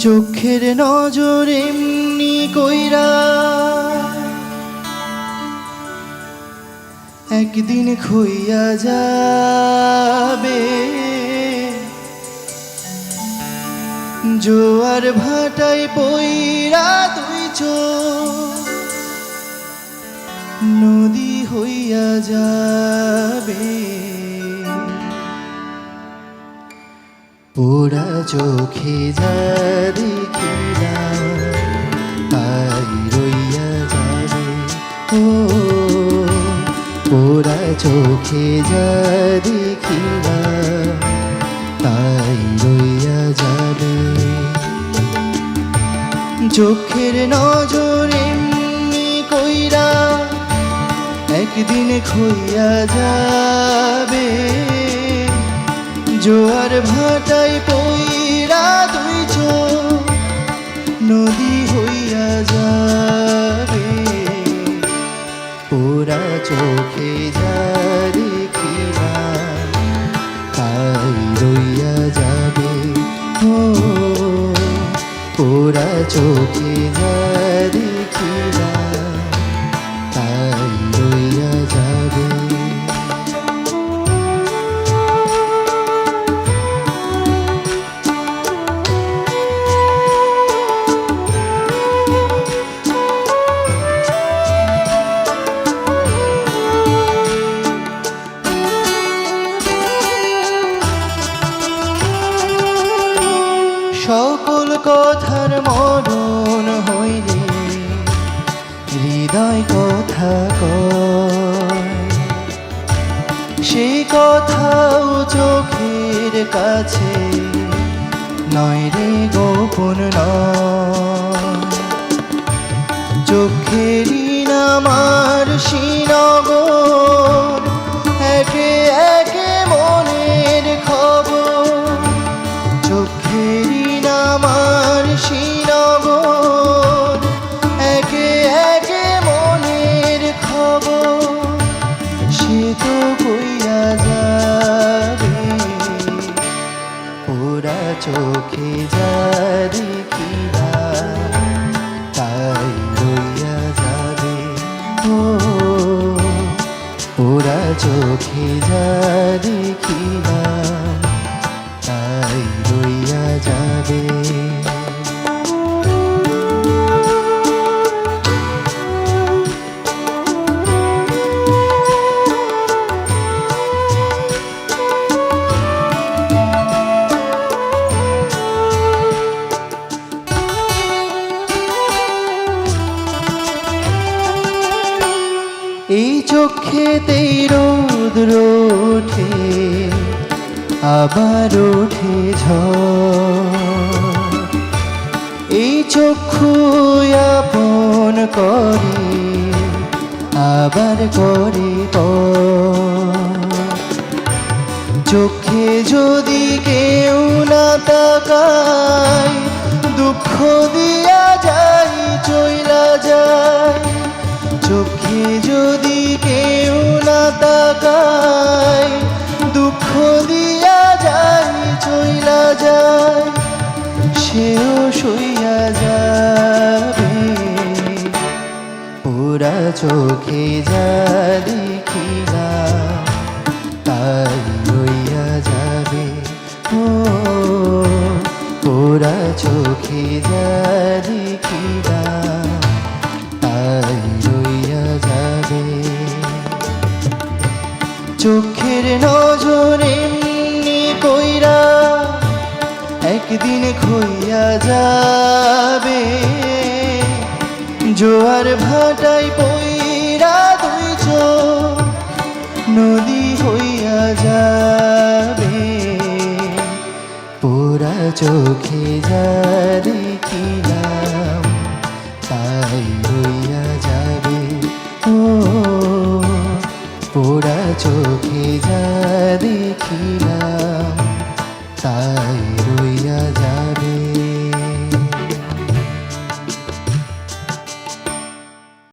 চোখের নজর এমনি কইরা একদিন খইয়া যাবে। জোয়ার ভাটায় পইরা তুই নদী হইয়া যাবে। পোড়া চোখে যা দেখিলাম, তাই রইয়া যাবে। ও, পোড়া চোখে যা দেখিলাম, তাই রইয়া যাবে। চোখের নজর কইরা একদিন খইয়া যাবে। জোয়ার ভাটায় পইরা দুই নদী হইয়া যাবে। ওরা চোখে যা দেখিলা তাই রইয়া যাবে। ও চোখে যা কথাও চোখের কাছে। নয় রে গোপন চোখেরই নামার শ্রীনগর। একে একে মনের খবর। চোখেরই নামার শ্রীনগর। তো কইয়া যাবে। ওরা চোখে যা দেখিলা তাই রইয়া যাবে। ও ওরা চোখে যা দেখিলা এই চোখেতেই রৌদ্র ওঠে আবার ওঠে ঝড় এই চক্ষু আপন করে আবার করে। চোখে দুঃখ দিয়া যাই, চইলা যায় সেও শুইয়া যাবে। পুরা চোখে যা দেখিলা, তাই রইয়া যাবে। ও, পুরা চোখে যা নজর এমনি কইরা একদিন খইয়া যাবে। জোয়ার ভাটায় পইরা দুই নদী হইয়া যাবে। পোড়া চোখে যা দেখিলাম তাই রইয়া যাবে। ও, পোড়া চোখে menina.